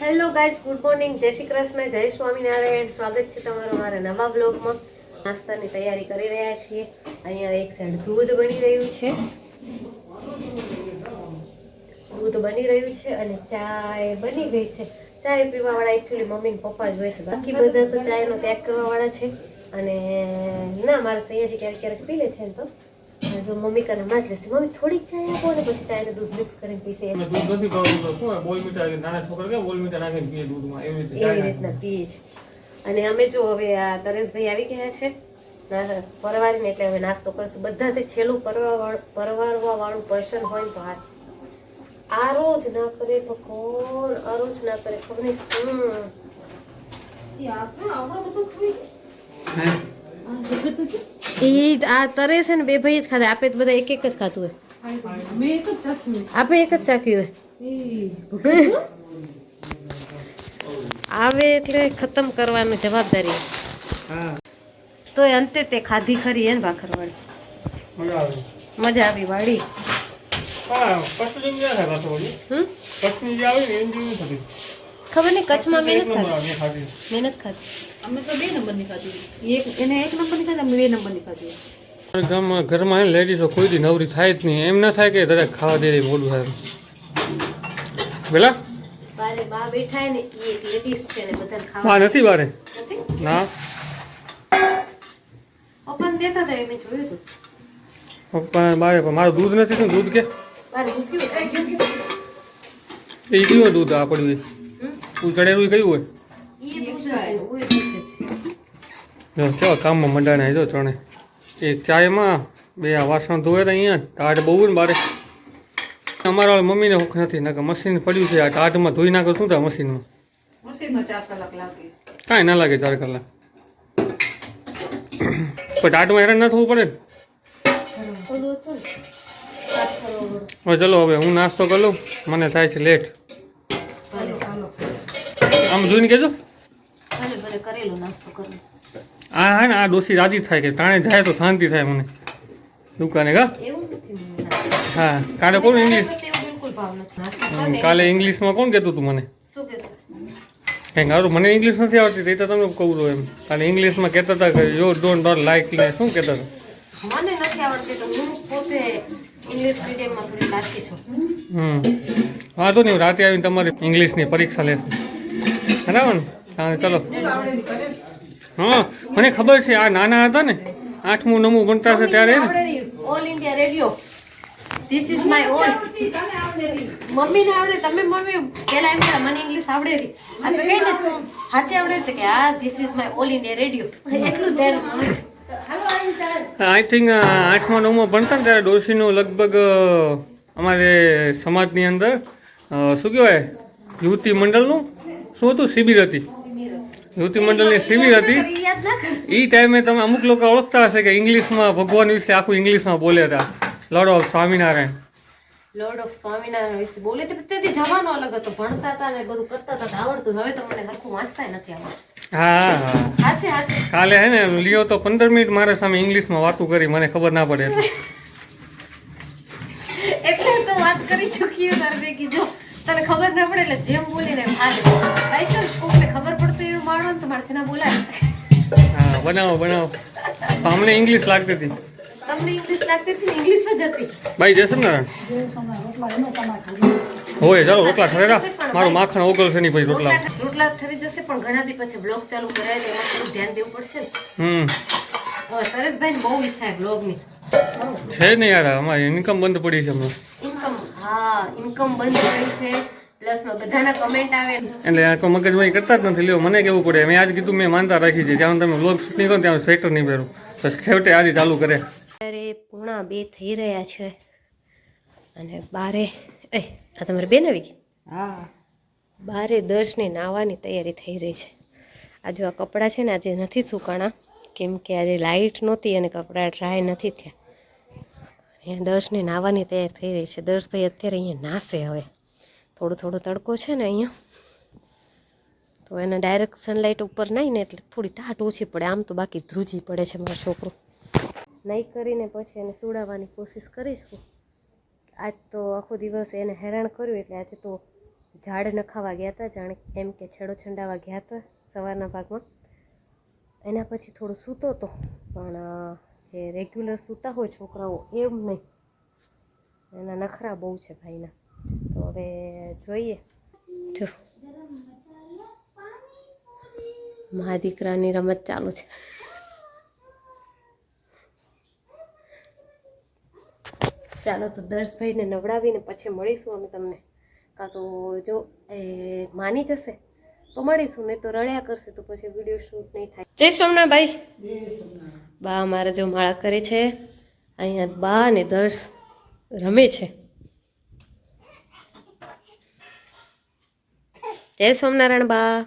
Hello guys good morning જય શ્રી કૃષ્ણ, જય સ્વામિનારાયણ. સ્વાગત છે તમારું મારા નવા બ્લોગમાં નાસ્તાની તૈયારી કરી રહ્યા છીએ. અહીંયા એક સાઈડ દૂધ બની રહ્યું છે. દૂધ બની રહ્યું છે અને ચાય બની ગઈ છે. ચાય પીવા વાળા એકચ્યુઅલી મમ્મી પપ્પા જ હોય છે. બાકી બધા તો ચાયનો ત્યાગ કરવા વાળા છે. અને ના, મારા સૈયાજી ક્યારેક ક્યારેક પી લે છે તો. અને જો મમ્મી કાને માં લેશે મમ્મી થોડીક ચાય આપો ને પછી ચાયને દૂધ મિક્સ કરીને પીશે. અમે દૂધ નથી ભાવતું તો શું બોલ મીઠા નાના છોકરા કેમ બોલ મીઠા નાખીને પીએ દૂધમાં? એવી રીતે એવી રીતના પીએ છે. અને અમે જો હવે આ તરેશભાઈ આવી ગયા છે. પરવારી પરવારીને એટલે હવે નાસ્તો કરશું. બધાથી છેલ્લું પરવા પરવારવા વાળું પર્સન હોય ને તો આ છે. આ રોજ ના કરે તો કોણ? આરો જ ના કરે ખબર નહીં શું ઈ આ તરે છે ને બે ભાઈ જ ખાધા. આપે તો બધા એક એક જ ખાતું હોય. આપે એક જ ચાખ્યું હોય. આવે એટલે ખતમ કરવાનું જવાબદારી. તો અંતે તે ખાધી ખરી હે ને ભાખરવાળી. મજા આવી. વાળી. હા જે આવે ને એની જેવી નથી. ખબર નહીં કચ્છમાં મહેનત ખાધી. મહેનત ખાધી. અમે તો બે નંબરની ખાધી એક એને એક નંબરની ખાધી અમે બે નંબરની ખાધી ગામમાં ઘરમાં લેડીઝો કોઈ દી નવરી થાય જ નહીં. એમ ના થાય કે દરેક ખાવા દે મોડું થાય પેલા બારે બા બેઠા ને ઈ એક લેડીઝ છે ને બધાને હા ખાવા નથી બારે? ના. ઓપન દેતા હતા એમ જોયું હતું. પપ્પા બારે પણ મારું દૂધ નથી ને દૂધ કે? બાર મૂક્યું એ કયું દૂધ આ પડ્યું હમ? ઉચડેલું કયું હોય? જો કેવા કામમાં મંડાણા જો ત્રણે. એક ચાયમાં બે આ વાસણ ધોવે તો અહીંયા ટાઢ બહુ ને બારે. અમારા વાળા મમ્મીને હુખ નથી નાખે મશીન પડ્યું છે આ ટાઢમાં ધોઈ નાખો શું થાય મશીનમાં? મશીનમાં ચાર કલાક લાગે. કાંઈ ના લાગે ચાર કલાક. પણ ટાઢમાં હેરાન ના થવું પડે ને? ચલો હવે હું નાસ્તો કરું મને થાય છે લેટ. આમ જોઈને કેજો ભલે ભલે કરેલો નાસ્તો કરો. આ હા ને આ ડોસી રાજી થાય કે તાણે જાય તો શાંતિ થાય મને. દુકાને કા. હા કાલે કોણ ઇંગ્લિશ કાલે ઇંગ્લિશમાં કોણ કહેતું તું મને? કંઈ સારું મને ઇંગ્લિશ નથી આવડતી તે તો તમને કહું છું એમ. કાલે ઇંગ્લિશમાં કહેતા હતા કે યુ ડોન્ટ ડોન્ટ લાઈક ને શું કહેતા હતા? મને નથી આવડતી તો હું પોતે ઇંગ્લિશ મીડિયમમાં થોડી લાગતી છું. હમ. વાંધો નહીં રાતે આવીને તમારી ઇંગ્લિશની પરીક્ષા લેશું. બરાબર હા ચલો. હા મને ખબર છે આ નાના હતા ને આઠમું નવમું ભણતા હશે ત્યારે All India Radio this is my all મમ્મીને આવડે તમે મમ્મી પેલા એમ કે મને ઇંગ્લિશ આવડે રી આ કઈ ને શું? સાચે આવડે કે આ this is my All India Radio એટલું ધ્યાન આઈ થિંક આઠમા નવમાં ભણતા ને ત્યારે ડોશીનું લગભગ અમારે સમાજની અંદર શું કહેવાય યુવતી મંડળનું શું હતું? શિબિર હતી. યુવતી મંડળની શિબિર હતી. એ ટાઈમે તમે અમુક લોકો ઓળખતા હશે કે ઇંગ્લિશમાં ભગવાન વિશે આખું ઇંગ્લિશમાં બોલ્યા હતા. Lord of Swaminarayan. Lord of Swaminarayan વિશે બોલે તે જવાનો અલગ હતો. ભણતા હતા ને બધું કરતા હતા આવડતું હવે તો મને હરખું વાંચતા નથી આવડતું. હા હા. સાચે સાચે. કાલે હે ને લિયો તો પંદર મિનિટ મારા સામે ઇંગ્લિશમાં વાતું કરી મને ખબર ના પડે. એટલે એટલે તો વાત કરી ચૂકી તારે ભેગી જો. તને ખબર ના પડે એટલે જેમ બોલીને એમ હાલે. ચાલ કોકને ખબર પડતી એવું માણો ને તો ના બોલાય. હા બનાવો બનાવો. અમને ઇંગ્લિશ લાગતી હતી. તમને ઇંગ્લિશ લાગતી હતી ઇંગ્લિશ જ હતી. ભાઈ જશે ને હોય ચાલો રોટલા ઠરેરા મારું માખણ ઓગળશે નહીં ભાઈ રોટલા. રોટલા ઠરી જશે પણ ઘણા દી પછી બ્લોગ ચાલુ કરાય એટલે એમાં થોડું ધ્યાન દેવું પડશે ને. હમ. હવે સરેશભાઈને બહુ ઈચ્છા છે બ્લોગની છે ને યાર અમારી ઇન્કમ બંધ પડી છે હમણાં. હા ઇન્કમ બંધ પડી છે. પ્લસમાં બધાના કમેન્ટ આવે. એટલે આ કોઈ મગજમારી કરતા જ નથી. લ્યો મને કેવું પડે? મેં આજ કીધું મેં માનતા રાખી છે. જ્યાં તમે વ્લોગ નહીં કરો ત્યાં સ્વેટર નહીં પહેરું તો છેવટે આજે ચાલુ કરે. અત્યારે પૂણા બે થઈ રહ્યા છે. અને બારે એ આ તમારે બેન આવી હા. બારે દર્શને નાહવાની તૈયારી થઈ રહી છે. આ જો આ કપડાં છે ને આજે નથી સુકાણા. કેમ કે આજે લાઇટ નહોતી અને કપડાં ડ્રાય નથી થયા. દર્શને નાહવાની તૈયાર થઈ રહી છે. દર્શભાઈ અત્યારે અહીંયા નાશે હવે. થોડો થોડો તડકો છે ને અહીંયા. તો એને ડાયરેક્ટ સનલાઇટ ઉપર નાહીને ને એટલે થોડી ટાટ ઓછી પડે. આમ તો બાકી ધ્રુજી પડે છે મારો છોકરો. નહીં કરીને પછી એને સુડાવવાની કોશિશ કરીશું. આજ તો આખો દિવસ એને હેરાન કર્યું એટલે આજે તો ઝાડ નખાવા ગયા હતા જાણે. એમ કે છેડો છંડાવા ગયા હતા સવારના ભાગમાં. એના પછી થોડું સૂતો હતો પણ જે રેગ્યુલર સૂતા હોય છોકરાઓ એમ નહીં એના નખરા બહુ છે ભાઈના. તો હવે જોઈએ. જો. મા દીકરાની રમત ચાલુ છે. ચાલો તો દર્શભાઈને નવડાવીને પછી મળીશું અમે તમને. કાં તો જો એ માની જશે તો મળીશું, નહીં તો રડ્યા કરશે તો પછી વીડિયો શૂટ નહીં થાય. જય સોમનાથ ભાઈ. બા અમારા જો માળા કરે છે. અહીંયા બા અને દર્શ રમે છે. જય સોમનારાયણ બા.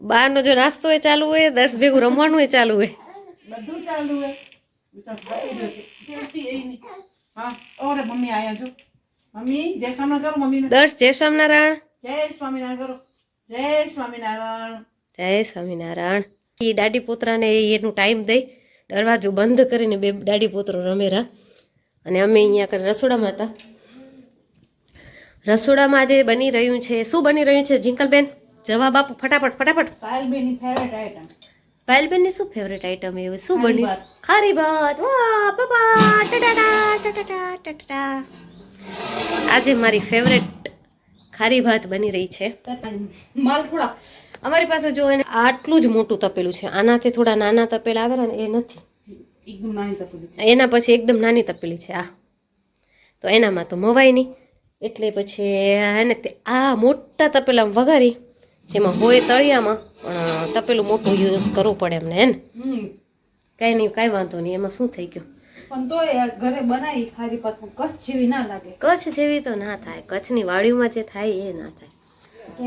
બારનો જો નાસ્તો એ ચાલુ હોય દર્શ ભેગું રમવાનું એ ચાલુ હોય. બધું ચાલુ હોય. મમ્મી જય સ્વામિનારાયણ જય સ્વામિનારાયણ. જય સ્વામિનારાયણ જય સ્વામિનારાયણ. જય સ્વામિનારાયણ. એ દાડી પોતરાને એનું ટાઈમ દઈ દરવાજો બંધ કરીને બે દાડી પોતરો રમેરા અને અમે અહીંયા કને રસોડામાં હતા. રસોડામાં આજે બની રહ્યું છે શું બની રહ્યું છે જિંકલબેન? જવાબ આપો ફટાફટ ફટાફટ. પાયલબેનની ફેવરેટ આઈટમ પાયલબેનની શું ફેવરેટ આઈટમ એવું શું બની. ખારી ભાત. વાહ બાબા ટટાટા ટટાટા ટટાટા. આજે મારી ફેવરેટ ખારી ભાત બની રહી છે. માલ થોડા અમારી પાસે જો એને આટલું જ મોટું તપેલું છે આનાથી થોડા નાના તપેલા આવે ને એ નથી. એકદમ નાની તપેલી છે. એના પછી એકદમ નાની તપેલી છે આ. તો એનામાં તો મવાય નહીં. એટલે પછી એને તે આ મોટા તપેલામાં વઘારી જેમાં હોય તળિયામાં પણ તપેલું મોટું યુઝ કરવું પડે એમને હે ને? કાંઈ નહીં કાંઈ વાંધો નહીં એમાં શું થઈ ગયું? પણ તો ઘરે બનાવી ખારી કચ્છ જેવી ના લાગે. કચ્છ જેવી તો ના થાય કચ્છની વાડીમાં જે થાય એ ના થાય.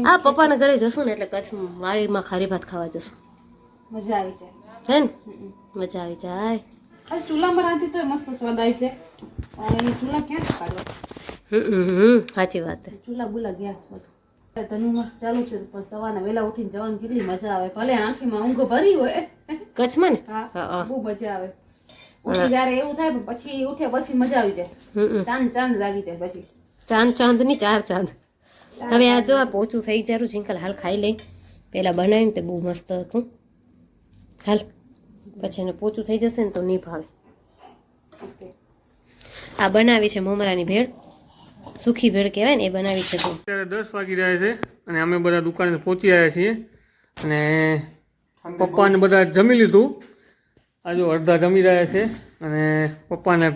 આ પપ્પાના ઘરે જશું ને એટલે કચ્છ વાડીમાં ખારી ભાત ખાવા જશું. મજા આવી જાય. હે ને? મજા આવી જાય. ચૂલામાં રાંધી તો મસ્ત સ્વાદ આવી છે ચૂલા ક્યાં કાઢો હમ, હમ, હમ, સાચી વાત ચૂલા બુલા ગયા બધું. મસ્ત ચાલુ છે પણ સવારના વહેલા ઉઠીને જવાની કેટલી મજા આવે. ભલે આંખીમાં ઊંઘ ભરી હોય. કચ્છમાં ને? હા. બહુ મજા આવે. જ્યારે એવું થાય પણ પછી ઉઠે પછી મજા આવી જાય. ચાંદ ચાંદ લાગી જાય પછી. ચાંદ ચાંદની ચાર ચાંદ. હવે આ જો આ પોચું થઈ જરૂર જિંકલ હાલ ખાઈ લઈ. પહેલાં બનાવીને તે બહુ મસ્ત હતું. હાલ પછી એને પોચું થઈ જશે ને તો નહીં ભાવે આ બનાવી છે મમરાની ભેળ. સુખી ભેળ કહેવાય ને એ બનાવી છે તો. અત્યારે દસ વાગી રહ્યા છે અને અમે બધા દુકાને પહોંચી આવ્યા છીએ. અને પપ્પાને બધા જમી લીધું. આજુ અડધા જમી રહ્યા છે અને પપ્પાને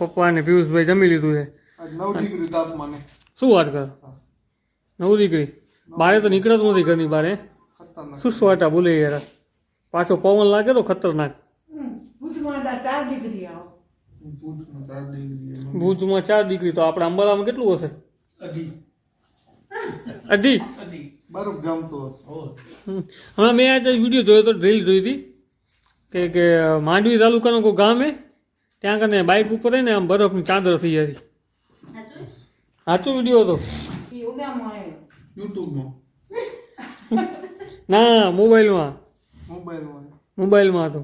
પપ્પાને પિયુષભાઈ જમી લીધું છે. આજ નવ ડિગ્રી તાપમાને શું વાત કરો? નવ દીકરી. બારે તો નીકળતું નથી ઘરની બારે. સુસવાટા બોલે યાર? પાછો પવન લાગે તો ખતરનાક. ભુજમાં ચાર ડિગ્રી દીકરી તો આપણા અંબાલામાં કેટલું હશે? અઢી. હમણાં મેં આજે વીડિયો જોયો તો ડ્રીલ જોઈ હતી. કે કે માંડવી તાલુકાનું કોઈ ગામ હે? ત્યાં કને બાઇક ઉપર ને આમ બરફની ચાદર થઈ હતી સાચો? વીડિયો હતો. યુટ્યુબમાં. ના મોબાઈલમાં. મોબાઈલમાં. મોબાઈલમાં હતો.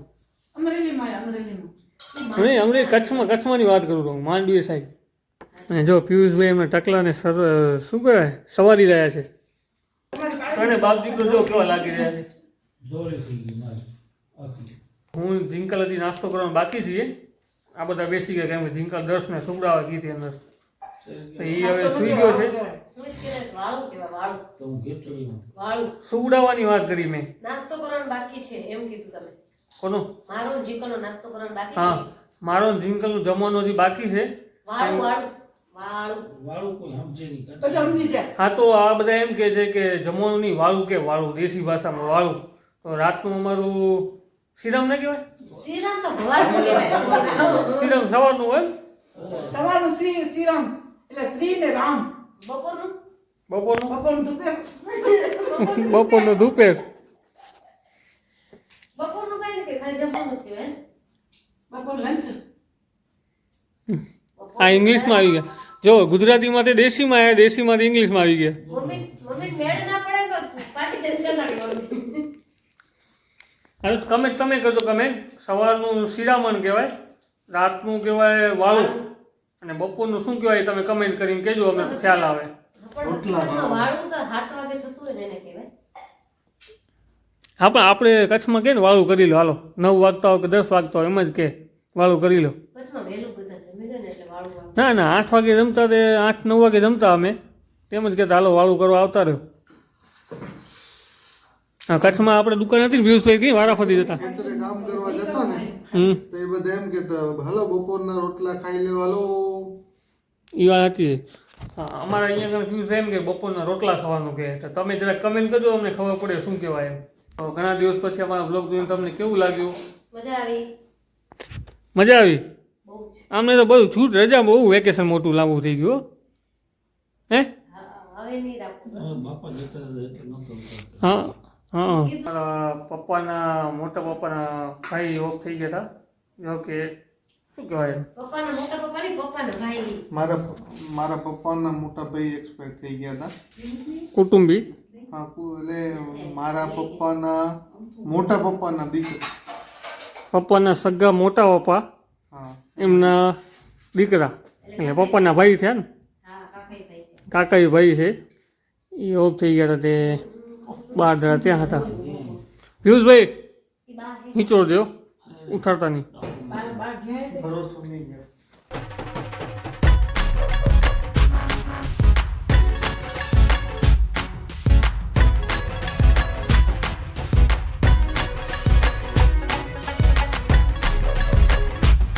અમરેલીમાં. અમરેલીમાં નહીં કચ્છમાં કચ્છમાંની વાત કરું છું. માંડવી સાહેબ અને જો પિયુષભાઈ એમને ટકલાને સર શું કહેવાય? સવારી રહ્યા છે. અને બાપ દીકરો જો કેવા લાગી રહ્યા છે. હું ઝીંકલ હતી નાસ્તો કરવાનો બાકી છીએ આ બધા બેસી ગયા કેમ કે જિંકલ દર્શને સુવડાવવા ગઈ હતી અંદર. તો એ હવે સુઈ ગયો છે? સુવડાવવાની વાત કરી મેં. નાસ્તો કરવાનો બાકી છે એમ કીધું તમે. કોનો? મારો જીકનો નાસ્તો કરવાનો બાકી હા મારો જિંકલનું જમવાનું હજી બાકી છે. વાળું વાળું વાળું. પછી સમજી જાય. હા તો આ બધા એમ કે છે કે જમવાનું નહીં વાળું કે વાળું દેશી ભાષામાં વાળું. તો રાતનું અમારું શ્રીરામ ના કહેવાય? શ્રીરામ તો સવારનું હોય સવારનું શ્રી શ્રીરામ એટલે શ્રી ને રામ. બપોરનું? બપોરનું? બપોરનું દુપેર. બપોરનું દુપેર. બપોરનું કઈ નથી ખાલી જમવાનું જ કહેવાય બપોર લંચ આ ઇંગ્લિશમાં આવી ગયા. જો ગુજરાતીમાંથી દેશીમાં આવ્યા દેશીમાંથી ઇંગ્લિશમાં આવી ગયા. મમ્મી મેળ ના પડે તો? કમેન્ટ તમે કરજો કમેન્ટ સવારનું શિરામણ કહેવાય રાતનું કહેવાય વાળું. અને બપોરનું શું કહેવાય તમે કમેન્ટ કરીને કહેજો અમે ખ્યાલ આવે. પણ રોટલા હકીકતમાં વાળું તો સાત વાગે થતું હોય ને એને કહેવાય. હા પણ આપણે કચ્છમાં કે ને વાળું કરી લો. હાલો નવ વાગતા હોય કે દસ વાગતા હોય એમ જ કે વાળું કરી લો. કચ્છમાં વહેલું બધા જમી લે ને એટલે વાળું વાળું. ના ના આઠ વાગે જમતા તે આઠ નવ વાગે જમતા અમે. તેમ જ કહેતા હાલો વાળું કરવા આવતા રહ્યો. હા કચ્છમાં આપણે દુકાન હતી ને પિયુષભાઈ કઈ વારાફરતી જતા ખેતરે કામ કરવા જતા ને હમ તો એ બધા એમ કહેતા હલો બપોરના રોટલા ખાઈ લેવા હલો. એ વાત હતી હા અમારા અહીંયા આગળ છે એમ કે બપોરના રોટલા ખાવાનું કે તમે જરા કમેન્ટ કરજો અમને ખબર પડે શું કહેવાય એમ. તો ઘણા દિવસ પછી અમારા બ્લોગ જોઈને તમને કેવું લાગ્યું? મજા આવી. મજા આવી? આમને અમને તો બધું છૂટ રજા બહુ વેકેશન મોટું લાંબુ થઈ ગયું હો. હે. હા. પપ્પાના મોટા પપ્પાના ભાઈ ઓફ થઈ ગયા હતા ઓકે શું કહેવાય? પપ્પાના મોટા પપ્પા નહીં પપ્પાના ભાઈ. મારા મારા પપ્પાના મોટા ભાઈ એક્સપાયર થઈ ગયા હતા કુટુંબી? હા એટલે મારા પપ્પાના મોટા પપ્પાના દીકરા. પપ્પાના સગા મોટા પપ્પા? હા. એમના દીકરા? એટલે પપ્પાના ભાઈ થયા ને? કાકા કાકાઈ ભાઈ કાકાઈ ભાઈ છે. એ ઓફ થઈ ગયા હતા તે. બાર દડા ત્યાં હતા. પિયુષભાઈ એ બા હે નીચોડ દો ઉઠાડતા નહીં.